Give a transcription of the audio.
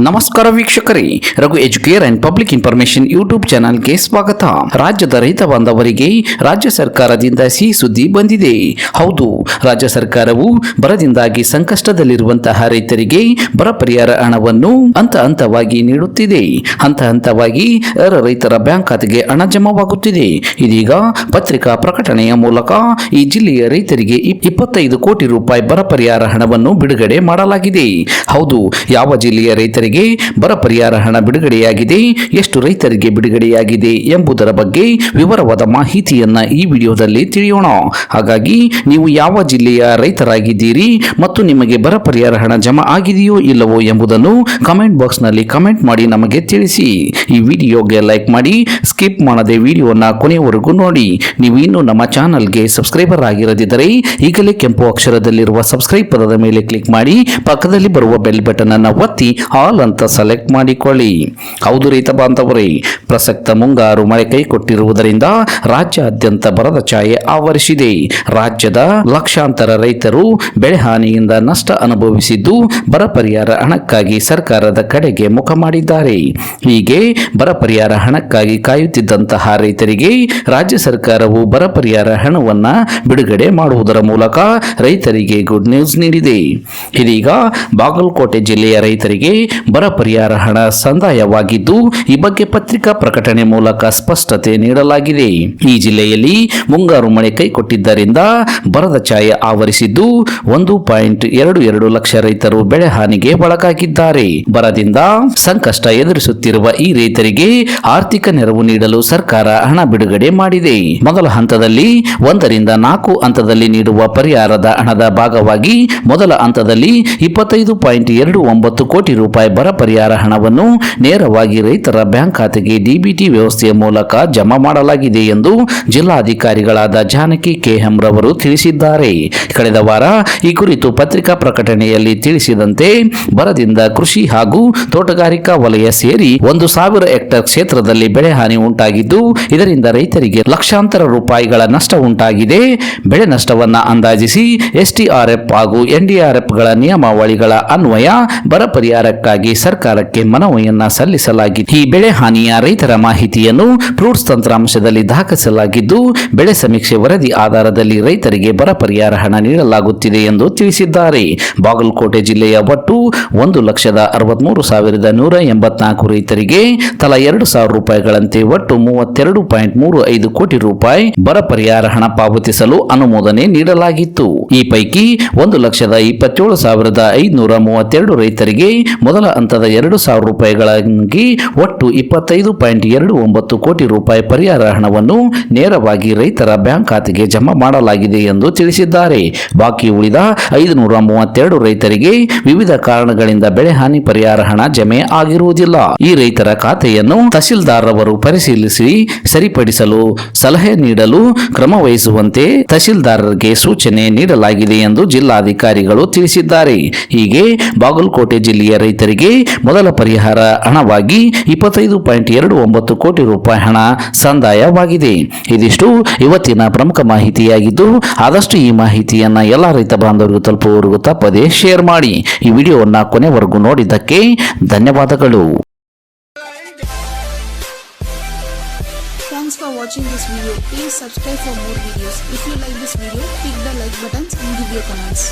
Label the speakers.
Speaker 1: ನಮಸ್ಕಾರ ವೀಕ್ಷಕರೇ, Raghu Educare and public information YouTube ಚಾನಲ್ಗೆ ಸ್ವಾಗತ. ರಾಜ್ಯದ ರೈತ ಬಾಂಧವರಿಗೆ ರಾಜ್ಯ ಸರ್ಕಾರದಿಂದ ಸಿಹಿ ಸುದ್ದಿ ಬಂದಿದೆ. ಹೌದು, ರಾಜ್ಯ ಸರ್ಕಾರವು ಬರದಿಂದಾಗಿ ಸಂಕಷ್ಟದಲ್ಲಿರುವಂತಹ ರೈತರಿಗೆ ಬರ ಪರಿಹಾರ ಹಣವನ್ನು ಹಂತ ಹಂತವಾಗಿ ನೀಡುತ್ತಿದೆ. ಹಂತ ಹಂತವಾಗಿ ರೈತರ ಬ್ಯಾಂಕ್ ಖಾತೆಗೆ ಹಣ ಜಮಾವಾಗುತ್ತಿದೆ. ಇದೀಗ ಪತ್ರಿಕಾ ಪ್ರಕಟಣೆಯ ಮೂಲಕ ಈ ಜಿಲ್ಲೆಯ ರೈತರಿಗೆ ಇಪ್- ಇಪ್ಪತ್ತೈದು ಕೋಟಿ ರೂಪಾಯಿ ಬರ ಪರಿಹಾರ ಹಣವನ್ನು ಬಿಡುಗಡೆ ಮಾಡಲಾಗಿದೆ. ಹೌದು, ಯಾವ ಜಿಲ್ಲೆಯ ರೈತರಿಗೆ ಬರ ಪರಿಹಾರ ಹಣ ಬಿಡುಗಡೆಯಾಗಿದೆ. ಎಷ್ಟು ರೈತರಿಗೆ ಬಿಡುಗಡೆಯಾಗಿದೆ ಎಂಬುದರ ಬಗ್ಗೆ ವಿವರವಾದ ಮಾಹಿತಿಯನ್ನು ಈ ವಿಡಿಯೋದಲ್ಲಿ ತಿಳಿಯೋಣ. ಹಾಗಾಗಿ ನೀವು ಯಾವ ಜಿಲ್ಲೆಯ ರೈತರಾಗಿದ್ದೀರಿ ಮತ್ತು ನಿಮಗೆ ಬರ ಪರಿಹಾರ ಹಣ ಜಮಾ ಆಗಿದೆಯೋ ಇಲ್ಲವೋ ಎಂಬುದನ್ನು ಕಮೆಂಟ್ ಬಾಕ್ಸ್ನಲ್ಲಿ ಕಮೆಂಟ್ ಮಾಡಿ ನಮಗೆ ತಿಳಿಸಿ. ಈ ವಿಡಿಯೋಗೆ ಲೈಕ್ ಮಾಡಿ, ಸ್ಕಿಪ್ ಮಾಡದೆ ವಿಡಿಯೋನ ಕೊನೆಯವರೆಗೂ ನೋಡಿ. ನೀವು ಇನ್ನೂ ನಮ್ಮ ಚಾನಲ್ಗೆ ಸಬ್ಸ್ಕ್ರೈಬರ್ ಆಗಿರದಿದ್ದರೆ ಈಗಲೇ ಕೆಂಪು ಅಕ್ಷರದಲ್ಲಿರುವ ಸಬ್ಸ್ಕ್ರೈಬ್ ಪದದ ಮೇಲೆ ಕ್ಲಿಕ್ ಮಾಡಿ, ಪಕ್ಕದಲ್ಲಿ ಬರುವ ಬೆಲ್ ಬಟನ್ ಅನ್ನು ಒತ್ತಿ, ಆಲ್ ಅಂತ ಸೆಲೆಕ್ಟ್ ಮಾಡಿಕೊಳ್ಳಿ. ಹೌದು ರೈತ ಬಾಂಧವರೇ, ಪ್ರಸಕ್ತ ಮುಂಗಾರು ಮಳೆ ಕೈ ಕೊಟ್ಟಿರುವುದರಿಂದ ರಾಜ್ಯಾದ್ಯಂತ ಬರದ ಛಾಯೆ ಆವರಿಸಿದೆ. ರಾಜ್ಯದ ಲಕ್ಷಾಂತರ ರೈತರು ಬೆಳೆ ಹಾನಿಯಿಂದ ನಷ್ಟ ಅನುಭವಿಸಿದ್ದು ಬರ ಪರಿಹಾರ ಹಣಕ್ಕಾಗಿ ಸರ್ಕಾರದ ಕಡೆಗೆ ಮುಖ ಮಾಡಿದ್ದಾರೆ. ಹೀಗೆ ಬರ ಪರಿಹಾರ ಹಣಕ್ಕಾಗಿ ಕಾಯುತ್ತಿದ್ದಂತಹ ರೈತರಿಗೆ ರಾಜ್ಯ ಸರ್ಕಾರವು ಬರ ಪರಿಹಾರ ಹಣವನ್ನು ಬಿಡುಗಡೆ ಮಾಡುವುದರ ಮೂಲಕ ರೈತರಿಗೆ ಗುಡ್ ನ್ಯೂಸ್ ನೀಡಿದೆ. ಇದೀಗ ಬಾಗಲಕೋಟೆ ಜಿಲ್ಲೆಯ ರೈತರಿಗೆ ಬರ ಪರಿಹಾರ ಹಣ ಸಂದಾಯವಾಗಿದ್ದು, ಈ ಬಗ್ಗೆ ಪತ್ರಿಕಾ ಪ್ರಕಟಣೆ ಮೂಲಕ ಸ್ಪಷ್ಟತೆ ನೀಡಲಾಗಿದೆ. ಈ ಜಿಲ್ಲೆಯಲ್ಲಿ ಮುಂಗಾರು ಮಳೆ ಕೈಕೊಟ್ಟಿದ್ದರಿಂದ ಬರದ ಛಾಯೆ ಆವರಿಸಿದ್ದು, ಒಂದು ಪಾಯಿಂಟ್ ಎರಡು ಎರಡು ಲಕ್ಷ ರೈತರು ಬೆಳೆ ಹಾನಿಗೆ ಒಳಗಾಗಿದ್ದಾರೆ. ಬರದಿಂದ ಸಂಕಷ್ಟ ಎದುರಿಸುತ್ತಿರುವ ಈ ರೈತರಿಗೆ ಆರ್ಥಿಕ ನೆರವು ನೀಡಲು ಸರ್ಕಾರ ಹಣ ಬಿಡುಗಡೆ ಮಾಡಿದೆ. ಮೊದಲ ಹಂತದಲ್ಲಿ ಒಂದರಿಂದ ನಾಲ್ಕು ಹಂತದಲ್ಲಿ ನೀಡುವ ಪರಿಹಾರದ ಹಣದ ಭಾಗವಾಗಿ ಮೊದಲ ಹಂತದಲ್ಲಿ ಇಪ್ಪತ್ತೈದು ಪಾಯಿಂಟ್ ಎರಡು ಒಂಬತ್ತು ಕೋಟಿ ರೂಪಾಯಿ ಬರ ಪರಿಹಾರ ಹಣವನ್ನು ನೇರವಾಗಿ ರೈತರ ಬ್ಯಾಂಕ್ ಖಾತೆಗೆ ಡಿಬಿಟಿ ವ್ಯವಸ್ಥೆಯ ಮೂಲಕ ಜಮಾ ಮಾಡಲಾಗಿದೆ ಎಂದು ಜಿಲ್ಲಾಧಿಕಾರಿಗಳಾದ ಜಾನಕಿ ಕೆಎಂ ರವರು ತಿಳಿಸಿದ್ದಾರೆ. ಕಳೆದ ವಾರ ಈ ಕುರಿತು ಪತ್ರಿಕಾ ಪ್ರಕಟಣೆಯಲ್ಲಿ ತಿಳಿಸಿದಂತೆ ಬರದಿಂದ ಕೃಷಿ ಹಾಗೂ ತೋಟಗಾರಿಕಾ ವಲಯ ಸೇರಿ ಒಂದು ಸಾವಿರ ಹೆಕ್ಟೇರ್ ಕ್ಷೇತ್ರದಲ್ಲಿ ಬೆಳೆ ಹಾನಿ ಉಂಟಾಗಿದ್ದು, ಇದರಿಂದ ರೈತರಿಗೆ ಲಕ್ಷಾಂತರ ರೂಪಾಯಿಗಳ ನಷ್ಟ ಉಂಟಾಗಿದೆ. ಬೆಳೆ ನಷ್ಟವನ್ನು ಅಂದಾಜಿಸಿ ಎಸ್ಟಿಆರ್ಎಫ್ ಹಾಗೂ ಎನ್ಡಿಆರ್ಎಫ್ಗಳ ನಿಯಮಾವಳಿಗಳ ಅನ್ವಯ ಬರ ಪರಿಹಾರಕ್ಕಾಗಿ ಸರ್ಕಾರಕ್ಕೆ ಮನವಿಯನ್ನ ಸಲ್ಲಿಸಲಾಗಿದೆ. ಈ ಬೆಳೆ ಹಾನಿಯ ರೈತರ ಮಾಹಿತಿಯನ್ನು ಫ್ರೂಟ್ಸ್ ತಂತ್ರಾಂಶದಲ್ಲಿ ದಾಖಲಿಸಲಾಗಿದ್ದು, ಬೆಳೆ ಸಮೀಕ್ಷೆ ವರದಿ ಆಧಾರದಲ್ಲಿ ರೈತರಿಗೆ ಬರ ಪರಿಹಾರ ಹಣ ನೀಡಲಾಗುತ್ತಿದೆ ಎಂದು ತಿಳಿಸಿದ್ದಾರೆ. ಬಾಗಲಕೋಟೆ ಜಿಲ್ಲೆಯ ಒಟ್ಟು ಒಂದು ಲಕ್ಷದ ಅರವತ್ಮೂರು ಸಾವಿರದ ನೂರ ಎಂಬತ್ನಾಲ್ಕು ರೈತರಿಗೆ ತಲಾ ಎರಡು ಸಾವಿರ ರೂಪಾಯಿಗಳಂತೆ ಒಟ್ಟು ಮೂವತ್ತೆರಡು ಪಾಯಿಂಟ್ ಮೂರು ಐದು ಕೋಟಿ ರೂಪಾಯಿ ಬರ ಪರಿಹಾರ ಹಣ ಪಾವತಿಸಲು ಅನುಮೋದನೆ ನೀಡಲಾಗಿತ್ತು. ಈ ಪೈಕಿ ಒಂದು ಲಕ್ಷದ ಇಪ್ಪತ್ತೇಳು ಸಾವಿರದ ಐದುನೂರ ಮೂವತ್ತೆರಡು ರೈತರಿಗೆ ಮೊದಲ ಹಂತದ ಎರಡು ಸಾವಿರ ರೂಪಾಯಿಗಳಾಗಿ ಒಟ್ಟು ಇಪ್ಪತ್ತೈದು ಪಾಯಿಂಟ್ ಎರಡು ಒಂಬತ್ತು ಕೋಟಿ ರೂಪಾಯಿ ಪರಿಹಾರ ಹಣವನ್ನು ನೇರವಾಗಿ ರೈತರ ಬ್ಯಾಂಕ್ ಖಾತೆಗೆ ಜಮಾ ಮಾಡಲಾಗಿದೆ ಎಂದು ತಿಳಿಸಿದ್ದಾರೆ. ಬಾಕಿ ಉಳಿದ ಐದುನೂರ ಮೂವತ್ತೆರಡು ರೈತರಿಗೆ ವಿವಿಧ ಕಾರಣಗಳಿಂದ ಬೆಳೆ ಹಾನಿ ಪರಿಹಾರ ಹಣ ಜಮೆ ಆಗಿರುವುದಿಲ್ಲ. ಈ ರೈತರ ಖಾತೆಯನ್ನು ತಹಸೀಲ್ದಾರ್ ರವರು ಪರಿಶೀಲಿಸಿ ಸರಿಪಡಿಸಲು ಸಲಹೆ ನೀಡಲು ಕ್ರಮ ವಹಿಸುವಂತೆ ತಹಸೀಲ್ದಾರರಿಗೆ ಸೂಚನೆ ನೀಡಲಾಗಿದೆ ಎಂದು ಜಿಲ್ಲಾಧಿಕಾರಿಗಳು ತಿಳಿಸಿದ್ದಾರೆ. ಹೀಗೆ ಬಾಗಲಕೋಟೆ ಜಿಲ್ಲೆಯ ರೈತರಿಗೆ ಮೊದಲ ಪರಿಹಾರ ಹಣವಾಗಿ ಇಪ್ಪತ್ತೈದು ಪಾಯಿಂಟ್ ಎರಡು ಒಂಬತ್ತು ಕೋಟಿ ರೂಪಾಯಿ ಹಣ ಸಂದಾಯವಾಗಿದೆ ಇದಿಷ್ಟು ಇವತ್ತಿನ ಪ್ರಮುಖ ಮಾಹಿತಿಯಾಗಿದ್ದು ಆದಷ್ಟು ಈ ಮಾಹಿತಿಯನ್ನು ಎಲ್ಲ ರೈತ ಬಾಂಧವರಿಗೂ ತಲುಪುವವರೆಗೂ ತಪ್ಪದೇ ಶೇರ್ ಮಾಡಿ ಈ ವಿಡಿಯೋವನ್ನು ಕೊನೆವರೆಗೂ ನೋಡಿದ್ದಕ್ಕೆ ಧನ್ಯವಾದಗಳು
Speaker 2: Thanks for watching this video. Please subscribe for more videos. If you like this video, click the like buttons and give your comments.